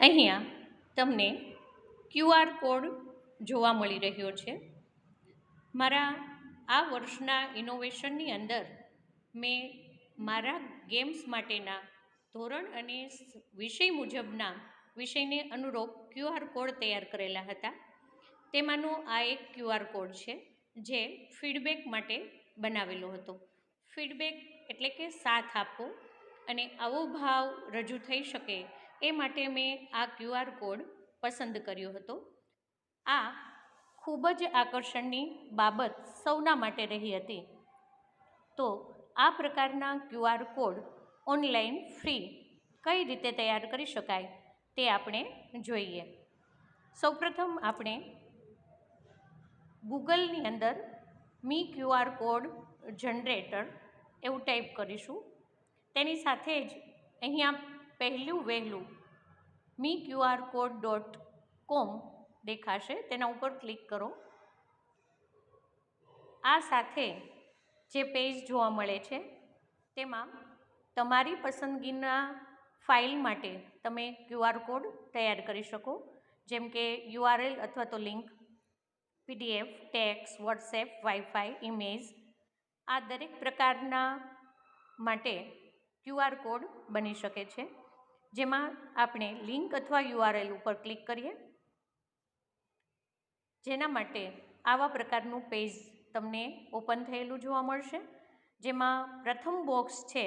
અહીંયા તમને QR code જોવા મળી રહ્યો છે. મારા આ વર્ષના ઇનોવેશનની અંદર મેં મારા ગેમ્સ માટેના ધોરણ અને વિષય મુજબના વિષયને અનુરૂપ ક્યુઆર કોડ તૈયાર કરેલા હતા. તેમાંનો આ એક ક્યુઆર કોડ છે, જે ફીડબેક માટે બનાવેલો હતો. ફીડબેક એટલે કે સાથ આપવો અને આવો ભાવ રજૂ થઈ શકે એ માટે મેં આ ક્યુઆર કોડ પસંદ કર્યો હતો. આ ખૂબ જ આકર્ષણની બાબત સૌના માટે રહી હતી. તો આ પ્રકારના ક્યુઆર કોડ ઓનલાઈન ફ્રી કઈ રીતે તૈયાર કરી શકાય તે આપણે જોઈએ. સૌપ્રથમ આપણે ગૂગલની અંદર મી ક્યુઆર કોડ જનરેટર એવું ટાઈપ કરીશું. તેની સાથે જ અહીંયા પહેલું વહેલું મી ક્યુઆર કોડ ડોટ કોમ દેખાશે. તેના ઉપર ક્લિક કરો. આ સાથે જે પેજ જોવા મળે છે, તેમાં તમારી પસંદગીના ફાઇલ માટે તમે ક્યુઆર કોડ તૈયાર કરી શકો. જેમ કે યુઆરએલ અથવા તો link PDF text, WhatsApp wifi image આ દરેક પ્રકારના માટે ક્યુઆર કોડ બની શકે છે. જેમાં આપણે લિંક અથવા યુઆરએલ ઉપર ક્લિક કરીએ. જેના માટે આવા પ્રકારનું પેજ તમને ઓપન થયેલું જોવા મળશે. જેમાં પ્રથમ બોક્સ છે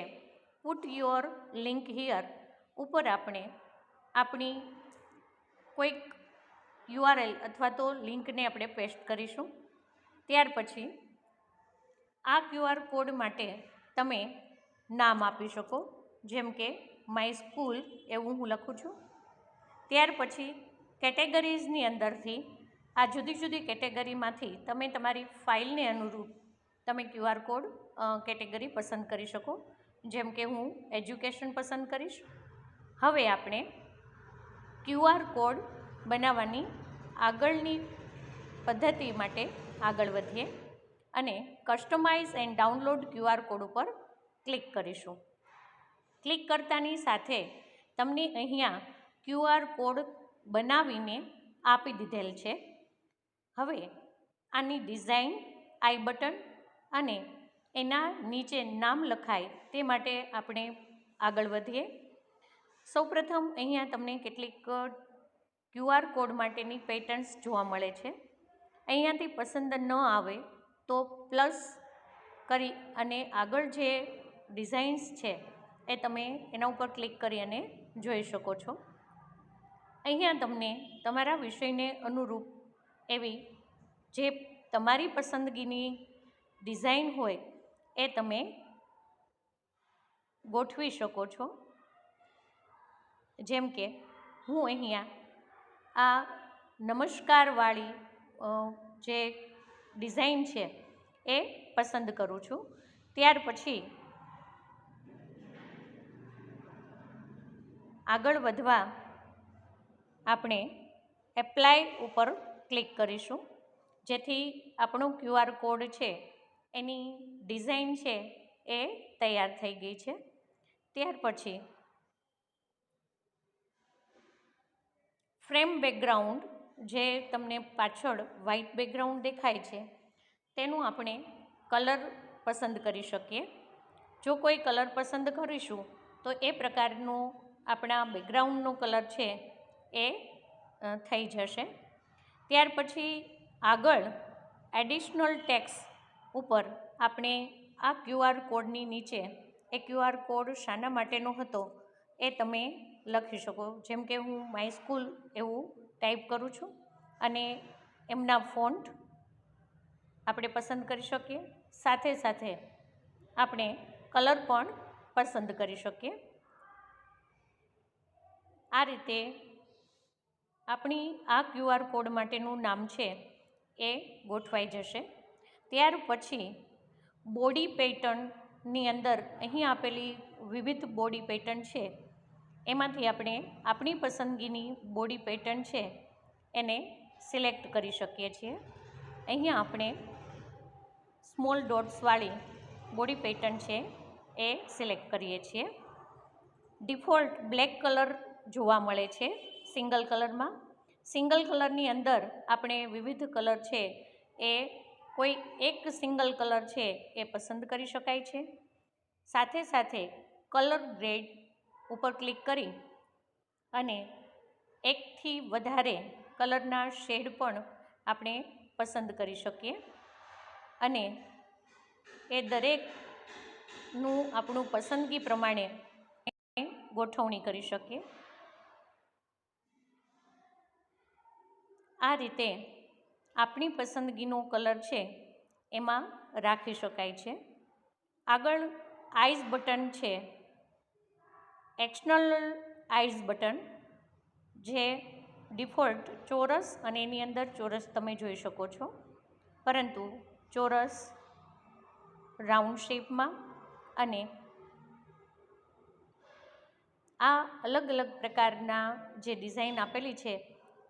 પુટ યોર લિંક હિયર ઉપર આપણે આપણી કોઈક યુઆરએલ અથવા તો લિંકને આપણે પેસ્ટ કરીશું. ત્યાર પછી આ ક્યુઆર કોડ માટે તમે નામ આપી શકો, જેમ કે માય સ્કૂલ એવું હું લખું છું. ત્યાર પછી કેટેગરીઝની અંદરથી આ જુદી જુદી કેટેગરીમાંથી તમે તમારી ફાઇલને અનુરૂપ તમે ક્યુઆર કોડ કેટેગરી પસંદ કરી શકો. જેમ કે હું એજ્યુકેશન પસંદ કરીશ. હવે આપણે ક્યુઆર કોડ બનાવવાની આગળની પદ્ધતિ માટે આગળ વધીએ અને customise and download QR code ઉપર ક્લિક કરીશું. ક્લિક કરતાની સાથે તમને અહીંયા ક્યુઆર કોડ બનાવીને આપી દીધેલ છે. હવે આની ડિઝાઇન, આઈ બટન અને એના નીચે નામ લખાય તે માટે આપણે આગળ વધીએ. સૌપ્રથમ અહીંયા તમને કેટલીક ક્યુઆર કોડ માટેની પેટર્ન્સ જોવા મળે છે. અહીંયાથી પસંદ ન આવે તો પ્લસ કરી અને આગળ જે ડિઝાઇન્સ છે એ તમે એના ઉપર ક્લિક કરી અને જોઈ શકો છો. અહીંયા તમને તમારા વિષયને અનુરૂપ એવી જે તમારી પસંદગીની ડિઝાઇન હોય એ તમે ગોઠવી શકો છો. જેમ કે હું અહીંયા આ નમસ્કારવાળી જે ડિઝાઇન છે એ પસંદ કરું છું. ત્યાર પછી આગળ વધવા આપણે એપ્લાય ઉપર ક્લિક કરીશું. જેથી આપણો ક્યુઆર કોડ છે, એની ડિઝાઇન છે, એ તૈયાર થઈ ગઈ છે. ત્યાર પછી ફ્રેમ બેકગ્રાઉન્ડ જે તમને પાછળ વ્હાઇટ બેકગ્રાઉન્ડ દેખાય છે, તેનું આપણે કલર પસંદ કરી શકીએ. જો કોઈ કલર પસંદ કરીશું, તો એ પ્રકારનું આપણા બેકગ્રાઉન્ડનો કલર છે એ થઈ જશે. ત્યાર પછી આગળ એડિશનલ ટેક્સ ઉપર આપણે આ ક્યુઆર કોડની નીચે, એ ક્યુઆર કોડ શાના માટેનો હતો એ તમે લખી શકો. જેમ કે હું માય સ્કૂલ એવું ટાઈપ કરું છું અને એમના ફોન્ટ આપણે પસંદ કરી શકીએ. સાથે સાથે આપણે કલર પણ પસંદ કરી શકીએ. આ રીતે આપણી આ ક્યુઆર કોડ માટેનું નામ છે એ ગોઠવાઈ જશે. ત્યાર પછી બોડી પેટર્નની અંદર અહીં આપેલી વિવિધ બોડી પેટર્ન છે. એમાંથી આપણે આપણી પસંદગીની બોડી પેટર્ન છે એને સિલેક્ટ કરી શકીએ છીએ. અહીંયા આપણે સ્મોલ ડોટ્સવાળી બોડી પેટર્ન છે એ સિલેક્ટ કરીએ છીએ. ડિફોલ્ટ બ્લેક કલર જોવા મળે છે સિંગલ કલરમાં. સિંગલ કલરની અંદર આપણે વિવિધ કલર છે એ કોઈ એક સિંગલ કલર છે એ પસંદ કરી શકાય છે. સાથે સાથે કલર ગ્રેડ ઉપર ક્લિક કરી અને એકથી વધારે કલરના શેડ પણ આપણે પસંદ કરી શકીએ. અને એ દરેકનું આપણું પસંદગી પ્રમાણે ગોઠવણી કરી શકીએ. આ રીતે આપણી પસંદગીનો કલર છે, એમાં રાખી શકાય છે. આગળ આઈઝ બટન છે, એક્સટર્નલ આઈઝ બટન, જે ડિફોલ્ટ ચોરસ અને એની અંદર ચોરસ તમે જોઈ શકો છો. પરંતુ ચોરસ રાઉન્ડ શેપમાં અને આ અલગ અલગ પ્રકારના જે ડિઝાઇન આપેલી છે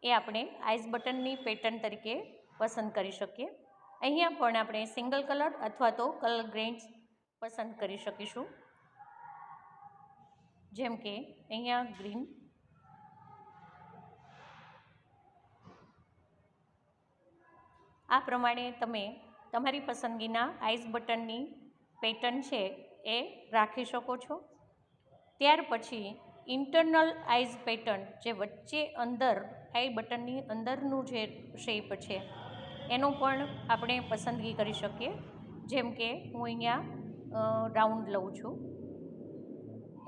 એ આપણે આઈસ બટનની પેટર્ન તરીકે પસંદ કરી શકીએ. અહીંયા પણ આપણે સિંગલ કલર અથવા તો કલર ગ્રેન્ડ્સ પસંદ કરી શકીશું. જેમ કે અહીંયા ગ્રીન આ પ્રમાણે તમે તમારી પસંદગીના આઈસ બટનની પેટર્ન છે એ રાખી શકો છો. ત્યાર પછી ઇન્ટરનલ આઈઝ પેટર્ન જે વચ્ચે અંદર આઈ બટનની અંદરનું જે શેપ છે, એનો પણ આપણે પસંદગી કરી શકીએ. જેમ કે હું અહીંયા રાઉન્ડ લઉં છું.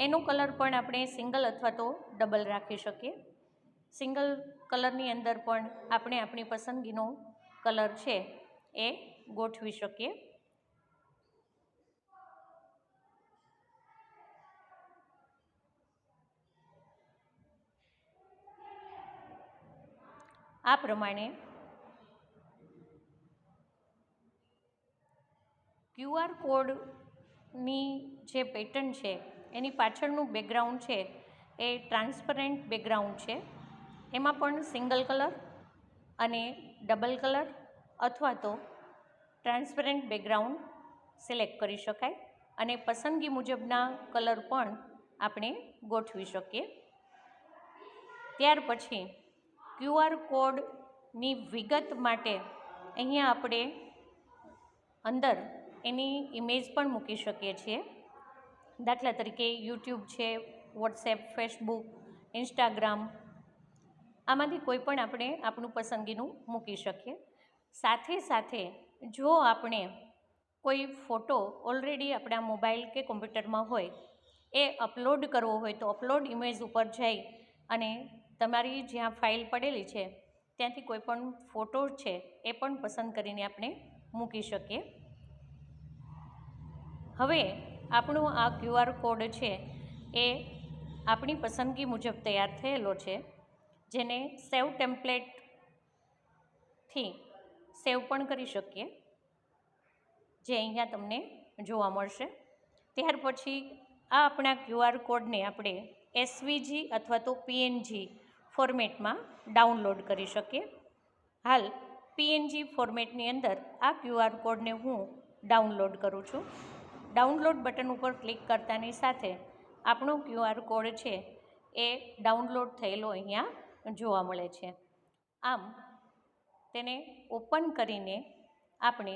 એનો કલર પણ આપણે સિંગલ અથવા તો ડબલ રાખી શકીએ. સિંગલ કલરની અંદર પણ આપણે આપણી પસંદગીનો કલર છે એ ગોઠવી શકીએ. આ પ્રમાણે ક્યુઆર કોડની જે પેટર્ન છે, એની પાછળનું બેકગ્રાઉન્ડ છે, એ ટ્રાન્સપરન્ટ બેકગ્રાઉન્ડ છે. એમાં પણ સિંગલ કલર અને ડબલ કલર અથવા તો ટ્રાન્સપરન્ટ બેકગ્રાઉન્ડ સિલેક્ટ કરી શકાય અને પસંદગી મુજબના કલર પણ આપણે ગોઠવી શકીએ. ત્યાર પછી ક્યુઆર કોડની વિગત માટે અહીંયા આપણે અંદર એની ઇમેજ પણ મૂકી શકીએ છીએ. દાખલા તરીકે યુટ્યુબ છે, વોટ્સએપ, ફેસબુક, ઇન્સ્ટાગ્રામ, આમાંથી કોઈ પણ આપણે આપણું પસંદગીનું મૂકી શકીએ. સાથે સાથે જો આપણે કોઈ ફોટો ઓલરેડી આપણા મોબાઈલ કે કોમ્પ્યુટરમાં હોય, એ અપલોડ કરવો હોય તો અપલોડ ઇમેજ ઉપર જઈ અને તમારી જ્યાં ફાઇલ પડેલી છે, ત્યાંથી કોઈ પણ ફોટો છે, એ પણ પસંદ કરીને આપણે મૂકી શકીએ. હવે આપણો આ ક્યુઆર કોડ છે, એ આપણી પસંદગી મુજબ તૈયાર થયેલો છે, જેને સેવ ટેમ્પલેટથી સેવ પણ કરી શકીએ, જે અહીંયા તમને જોવા મળશે. ત્યાર પછી આ આપણા ક્યુઆર કોડને આપણે એસવીજી અથવા તો પીએનજી ફોર્મેટમાં ડાઉનલોડ કરી શકીએ. હાલ પીએનજી ફોર્મેટની અંદર આ ક્યુઆર કોડને હું ડાઉનલોડ કરું છું. ડાઉનલોડ બટન ઉપર ક્લિક કરતાની સાથે આપણો ક્યુઆર કોડ છે એ ડાઉનલોડ થયેલો અહીંયા જોવા મળે છે. આમ, તેને ઓપન કરીને આપણે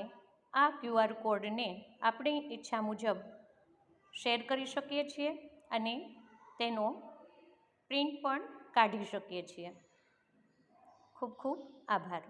આ ક્યુઆર કોડને આપણી ઈચ્છા મુજબ શેર કરી શકીએ છીએ અને તેનો પ્રિન્ટ પણ કાઢી શકીએ છીએ. ખૂબ ખૂબ આભાર.